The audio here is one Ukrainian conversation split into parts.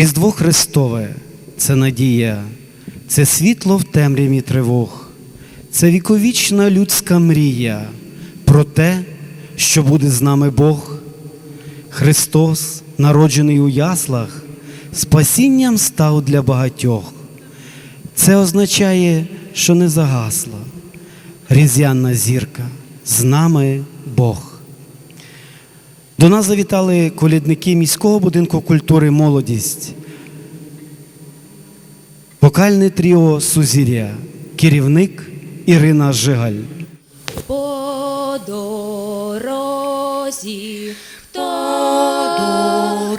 Різдво Христове це надія, це світло в темряві тривог, це віковічна людська мрія про те, що буде з нами Бог. Христос, народжений у яслах, спасінням став для багатьох. Це означає, що не загасла різдвяна зірка, з нами Бог. До нас завітали колядники міського будинку культури Молодість, вокальне тріо Сузір'я, керівник Ірина Жигаль. По дорозі, хто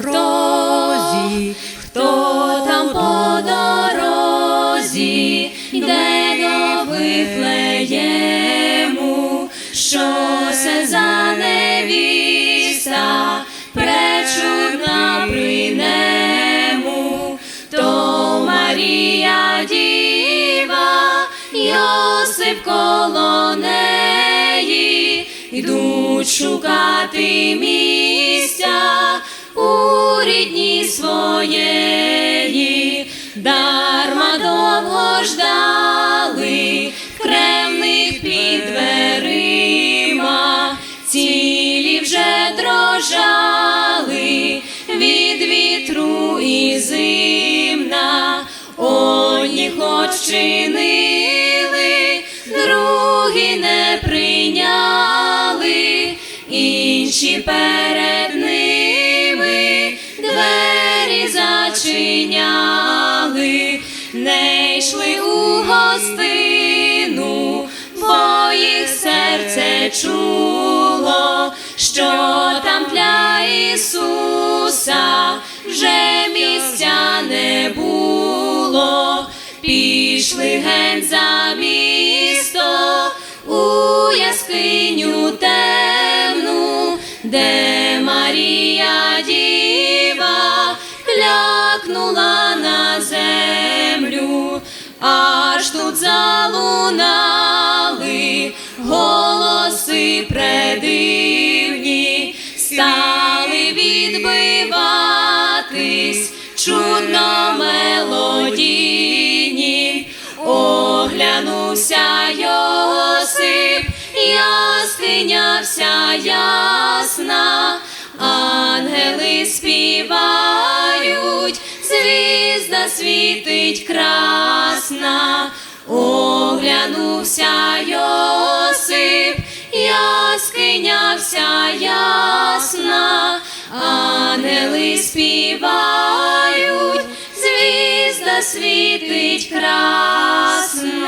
дорозі, хто там по дорозі, йде до Вифлеєму, Йосип коло неї, йдуть шукати місця у рідні своєї, дарма довго ждали, кремних під дверима, цілі вже дрожали від вітру і зимна, одні хоч чинили, інші перед ними двері зачиняли, не йшли у гостину, бо їх серце чуло, що там для Ісуса вже місця не було, пішли геть Марія діва клякнула на землю, аж тут залунали голоси предивні, стали відбиватись чудно мелодійні, оглянувся Йосип, яскиня вся ясна, співають, звізда світить красна, оглянувся Йосип, яскиня вся ясна, ангели співають, звізда світить красна.